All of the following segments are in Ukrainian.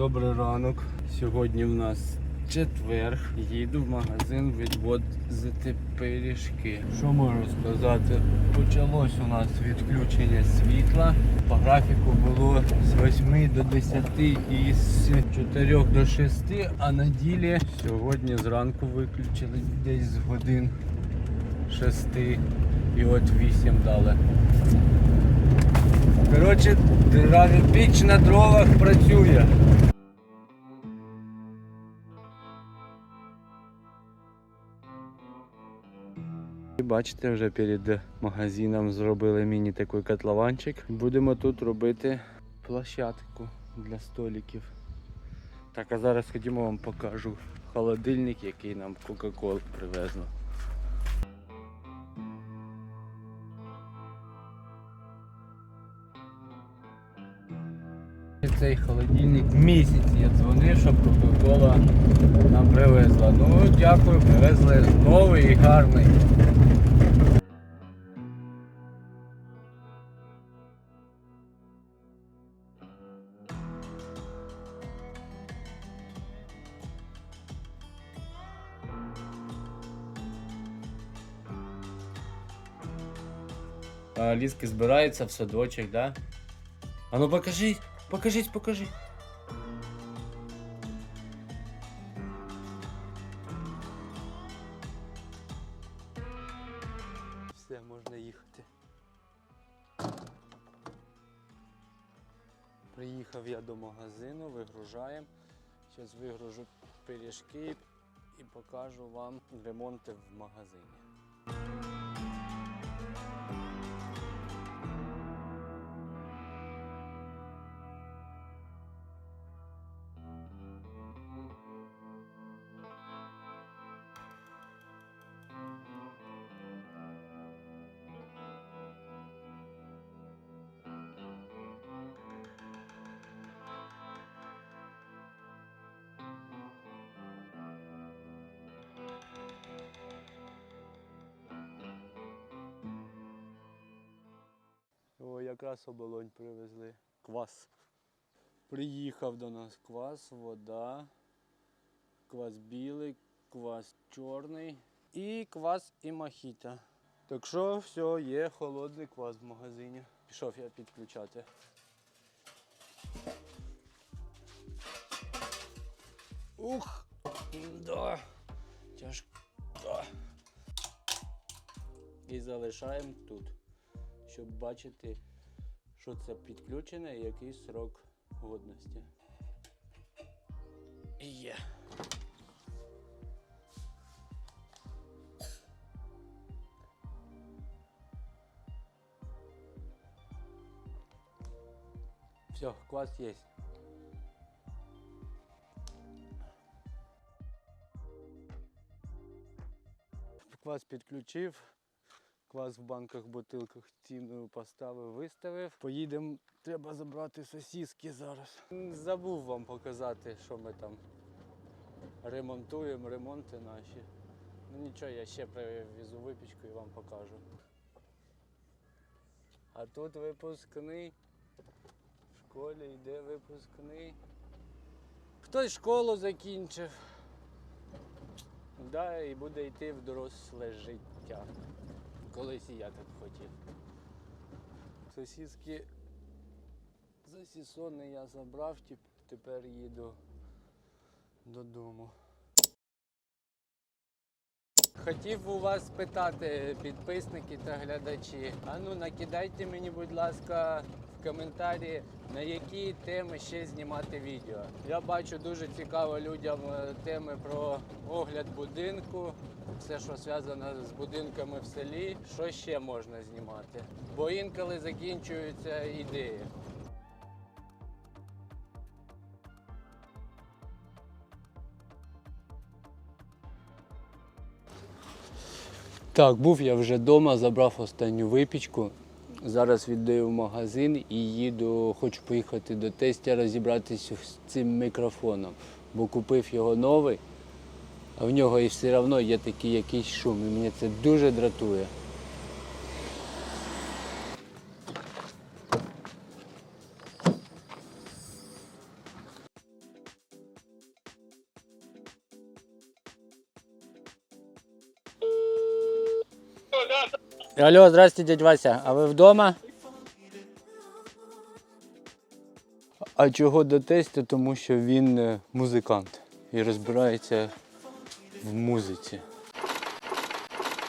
Добрий ранок. Сьогодні в нас четвер. Їду в магазин відвозити пиріжки. Що можу сказати? Почалось у нас відключення світла. По графіку було з 8 до 10 і з 4 до 6, а на ділі сьогодні зранку виключили десь з годин 6 і от 8 дали. Коротше, піч на дровах працює. І Бачите, вже перед магазином зробили міні такий котлованчик. Будемо тут робити площадку для столиків. Так, а зараз ходімо вам покажу холодильник, який нам Coca-Cola привезла. Цей холодильник місяць я дзвонив, щоб Кока-Кола нам привезла. Ну, дякую, привезли новий і гарний. Ліски збирається в садочок, да? А ну покажіть, покажіть, покажіть. Все, можна їхати. Приїхав я до магазину, вигружаємо. Зараз вигружу пиріжки і покажу вам ремонти в магазині. Якраз оболонь привезли. Квас. Приїхав до нас квас, вода, квас білий, квас чорний і квас і мохіто. Так що все, є холодний квас в магазині. Пішов я підключати. Ух, да, тяжко. І залишаємо тут щоб бачити, що це підключене і який срок годності. Є. Все, квас есть. Квас підключив. Квас в банках, бутилках ціну поставив, виставив. Поїдемо, треба забрати сосіски зараз. Забув вам показати, що ми там ремонтуємо, ремонти наші. Ну нічого, я ще привезу випічку і вам покажу. А тут випускний. В школі йде випускний. Хтось школу закінчив. Да, і буде йти в доросле життя. Колись і я так хотів. Сосиски засісони я забрав, тепер їду додому. Хотів у вас спитати, підписники та глядачі. А ну накидайте мені, будь ласка, коментарі, на які теми ще знімати відео. Я бачу дуже цікаво людям е, теми про огляд будинку, все, що зв'язано з будинками в селі. Що ще можна знімати? Бо інколи закінчуються ідеї. Так, був я вже вдома, забрав останню випічку. Зараз віддаю в магазин і їду, хочу поїхати до тестя розібратися з цим мікрофоном, бо купив його новий, а в нього і все одно є такий якийсь шум. І мене це дуже дратує. Алло, здрасте, дядь Вася. А ви вдома? А чого до тестя? Тому що він е, музикант і розбирається в музиці.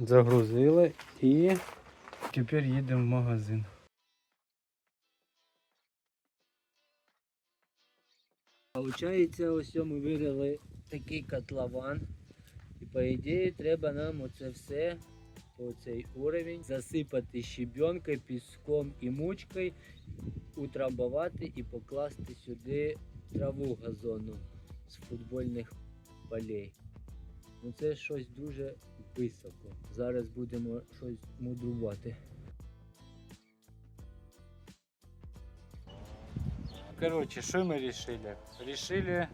Загрузили і тепер їдемо в магазин. Получається, ось ми вирили такий котлован. І по ідеї треба нам оце все, оцей уровень, засипати щебенкою, піском і мучкою, утрамбувати і покласти сюди траву газону з футбольних полей. Ну це щось дуже високо. Зараз будемо щось мудрувати. Короче, что мы решили? Решили,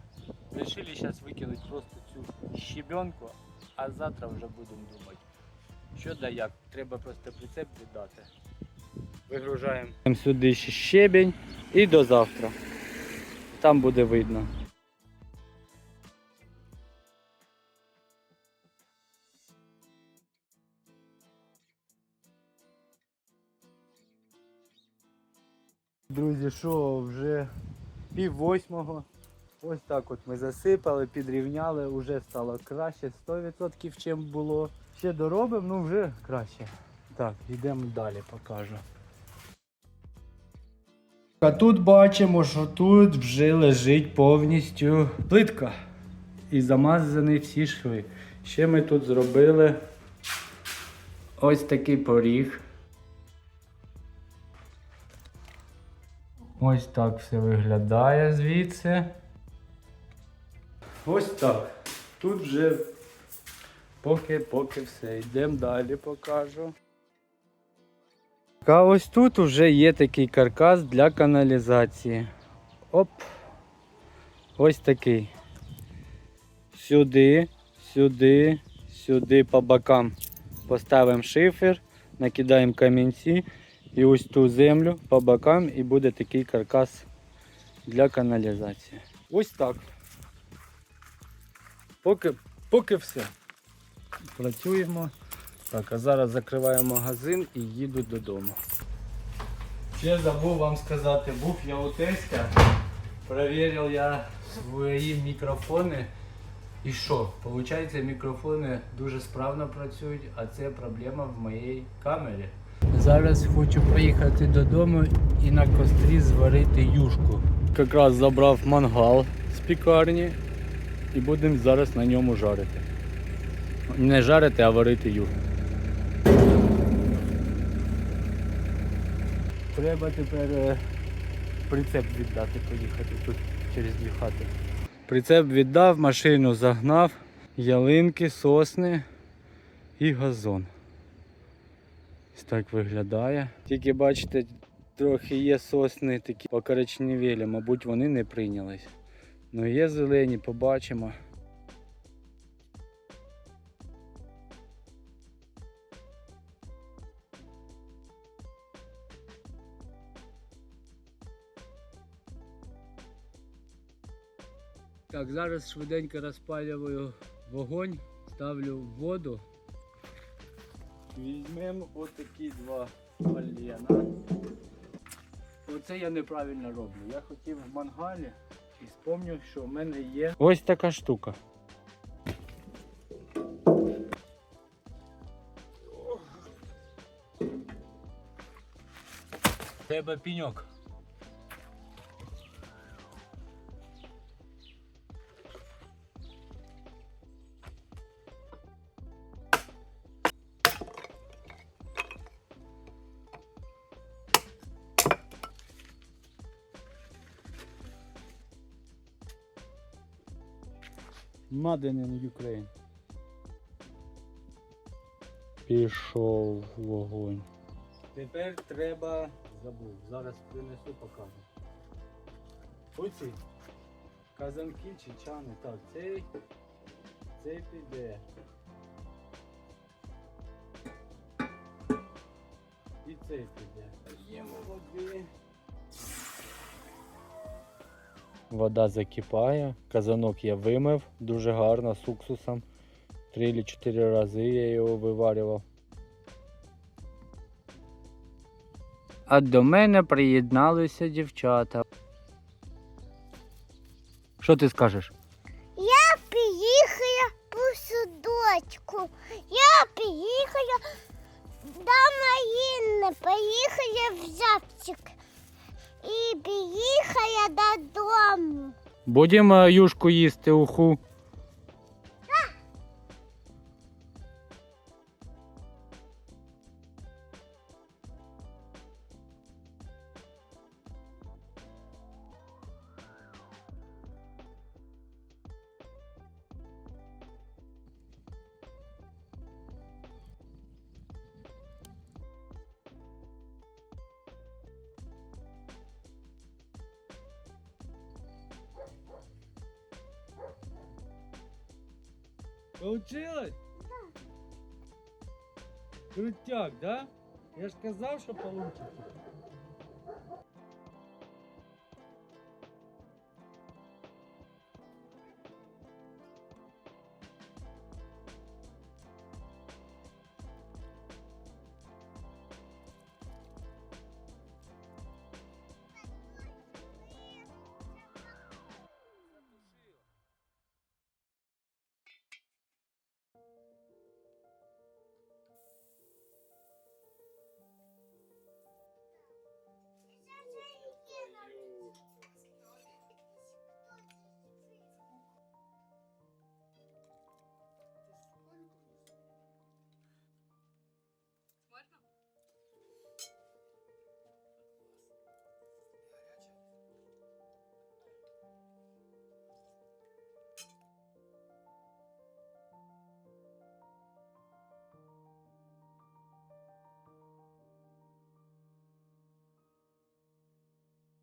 решили сейчас выкинуть просто цю щебенку, а завтра вже будемо думати. Що да як, треба просто прицеп віддати. Вигружаємо сюди ще щебень і до завтра. Там буде видно. Друзі, що вже пів восьмого. Ось так от ми засипали, підрівняли, вже стало краще 100% чим було. Ще доробимо, ну вже краще. Так, йдемо далі, покажу. А тут бачимо, що тут вже лежить повністю плитка. І замазані всі шви. Ще ми тут зробили ось такий поріг. Ось так все виглядає звідси. Ось так. Тут вже поки поки все. Йдемо далі покажу. А ось тут вже є такий каркас для каналізації. Оп. Ось такий. Сюди, сюди, сюди по бокам поставимо шифер, накидаємо камінці і ось ту землю по бокам і буде такий каркас для каналізації. Ось так. Поки, поки все. Працюємо. Так, а зараз закриваю магазин і їду додому. Ще забув вам сказати, був я у тестя, перевірив я свої мікрофони. І що? Получається, мікрофони дуже справно працюють, а це проблема в моїй камері. Зараз хочу поїхати додому і на кострі зварити юшку. Якраз забрав мангал з пікарні і будемо зараз на ньому жарити. Не жарити, а варити юшку. Треба тепер е, прицеп віддати, поїхати тут через дві хати. Прицеп віддав, машину загнав, ялинки, сосни і газон. Ось так виглядає. Тільки бачите, трохи є сосни такі покоричневілі, мабуть, вони не прийнялись. Ну є зелені, побачимо. Так, зараз швиденько розпалюю вогонь, ставлю в воду. Візьмемо отакі два полена. Оце я неправильно роблю. Я хотів в мангалі і спомнив, що в мене є ось така штука. Треба піньок. Made in Ukraine. Пішов вогонь. Тепер треба. Забув. Зараз принесу покажу. Оці. Казанки чи чани. Так, цей. Цей піде. І цей піде. Їмо води. Вода закипає, казанок я вимив дуже гарно з уксусом. Три чи чотири рази я його виварював. А до мене приєдналися дівчата. Що ти скажеш? Будемо юшку їсти уху. Получилось? Крутяк, да? Я ж казав, що получится.